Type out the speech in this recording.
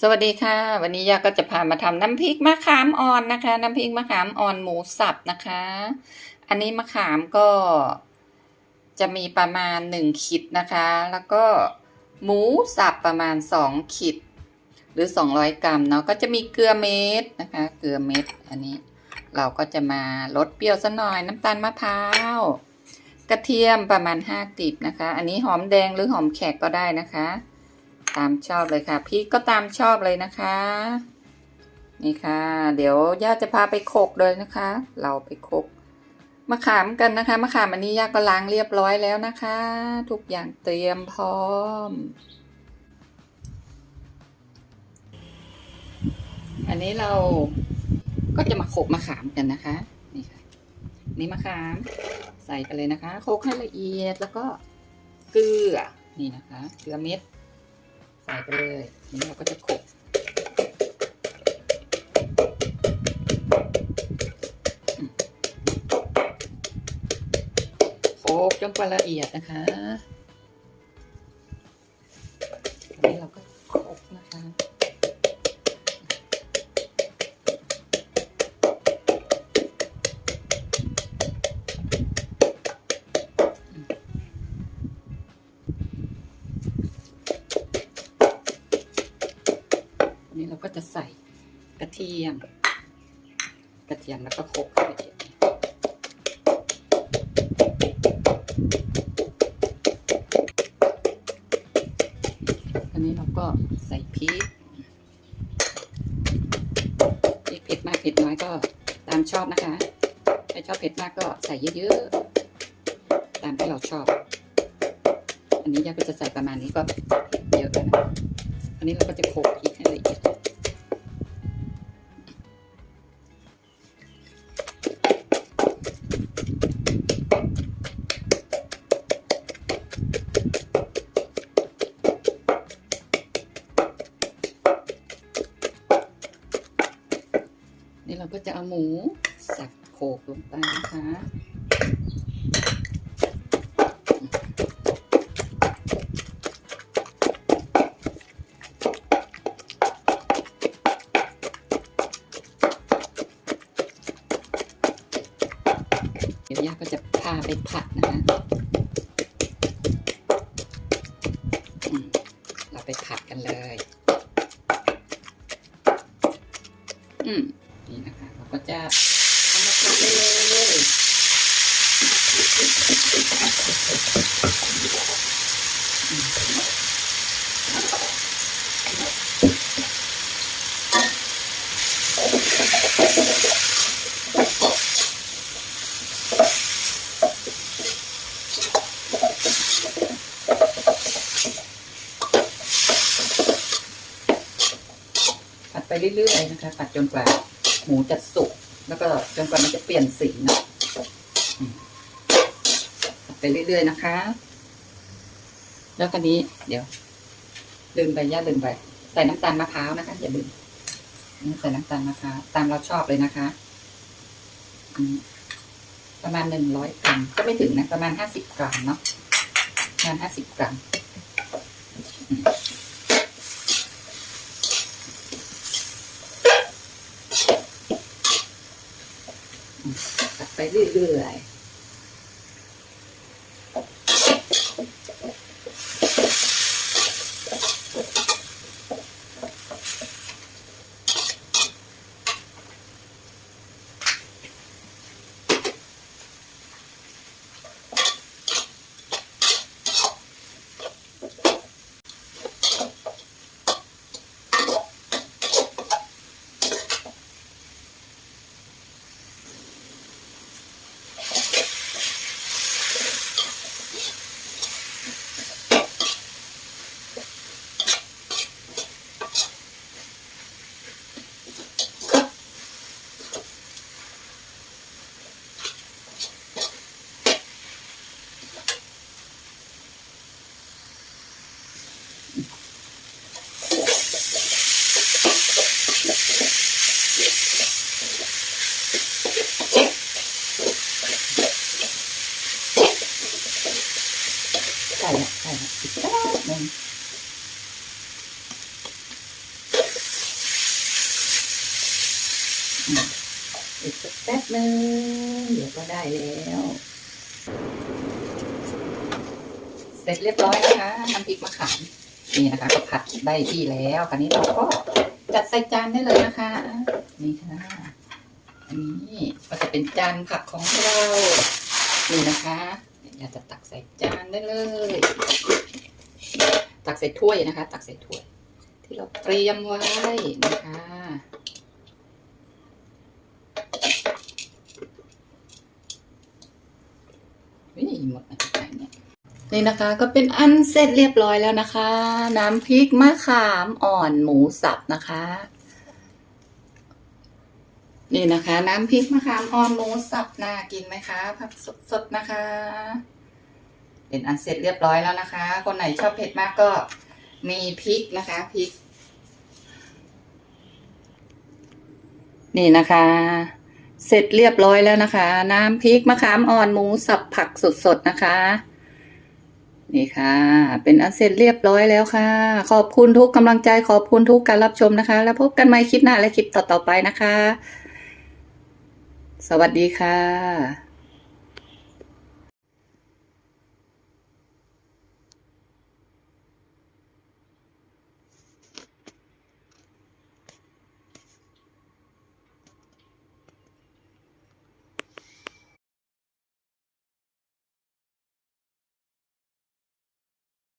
สวัสดีค่ะ วันนี้ยาก็จะพามาทำน้ำพริกมะขามอ่อนนะคะ น้ำพริกมะขามอ่อนหมูสับนะคะ อันนี้มะขามก็จะมีประมาณหนึ่งขีดนะคะ แล้วก็หมูสับประมาณสองขีดหรือ200กรัมเนาะก็จะมีเกลือเม็ดนะคะ เกลือเม็ดอันนี้ เราก็จะมาลดเปรี้ยวซะหน่อยน้ำตาลมะพร้าวกระเทียมประมาณ5กลีบนะคะ อันนี้หอมแดงหรือหอมแขกก็ได้นะคะ ตามชอบเลยค่ะพริกก็ตามชอบเลยนะคะ นี่ค่ะ เดี๋ยวย่าจะพาไปโขกเลยนะคะ เราไปโขกมะขามกันนะคะมะขามอันนี้ย่าก็ล้างเรียบร้อยแล้วนะคะ ทุกอย่างเตรียมพร้อม อันนี้เราก็จะมาโขกมะขามกันนะคะนี่ค่ะนี่มะขามใส่ไปเลยนะคะ โขกให้ละเอียดแล้วก็เกลือนี่นะคะเกลือเม็ด ใส่ไปเลยทีนี้เราก็จะโขลกโขลกจนกว่าละเอียดนะคะ อันนี้เราก็จะใส่กระเทียม กระเทียมแล้วก็โขลกให้ละเอียดอันนี้เราก็ใส่พริกพริกเผ็ดมากเผ็ดน้อยก็ตามชอบนะคะใครชอบเผ็ดมากก็ใส่เยอะๆ ตามที่เราชอบ อันนี้ยาก็จะใส่ประมาณนี้ก็เยอะแล้วนะ อันนี้เราก็จะโขลกพริกให้ละเอียดนี่เราก็จะเอาหมูสับโขลกลงไปนะคะ ไปผัดนะคะเราไปผัดกันเลย อืม นี่นะคะ เราก็จะทำมาผัดได้เลยอืมผัดไป เรื่อยๆนะคะผัดจนกว่าหมูจะสุก แล้วก็จนกว่ามันจะเปลี่ยนสีนะผัดไปเรื่อยๆนะคะ แล้วกันนี้ เดี๋ยว ลืมไปย่าลืมไป ใส่น้ำตาลมะพร้าวนะคะ อย่าลืมใส่น้ำตาลมะพร้าวตามเราชอบเลยนะคะประมาณหนึ่งร้อยกรัมก็ไม่ถึงนะ ประมาณห้าสิบกรัมเนาะประมาณห้าสิบกรัมอืม ตัด ไปเรื่อย อีกสักแป๊บนึงเดี๋ยวก็ได้แล้ว เสร็จเรียบร้อยนะคะน้ำพริกมะขามนี่นะคะ ก็ผัดได้ที่แล้ว คราวนี้เราก็จัดใส่จานได้เลยนะคะ นี่ค่ะอันนี้ก็จะเป็นจานผักของเรานี่นะคะอยากจะตักใส่จานได้เลย ตักใส่ถ้วยนะคะ ตักใส่ถ้วย ที่เราเตรียมไว้นะคะ นี่ หมดนะเนี่ยนี่นะคะก็เป็นอันเสร็จเรียบร้อยแล้วนะคะ น้ำพริกมะขามอ่อนหมูสับนะคะ นี่นะคะ น้ำพริกมะขามอ่อนหมูสับน่ากินไหมคะผักสดๆนะคะ เป็นอันเสร็จเรียบร้อยแล้วนะคะ คนไหนชอบเผ็ดมากก็มีพริกนะคะพริก นี่นะคะ เสร็จเรียบร้อยแล้วนะคะ น้ำพริกมะขามอ่อนหมูสับผักสดๆนะคะ นี่ค่ะ เป็นอันเสร็จเรียบร้อยแล้วค่ะ ขอบคุณทุกกำลังใจขอบคุณทุกการรับชมนะคะ แล้วพบกันใหม่คลิปหน้าและคลิปต่อๆไปนะคะ สวัสดีค่ะ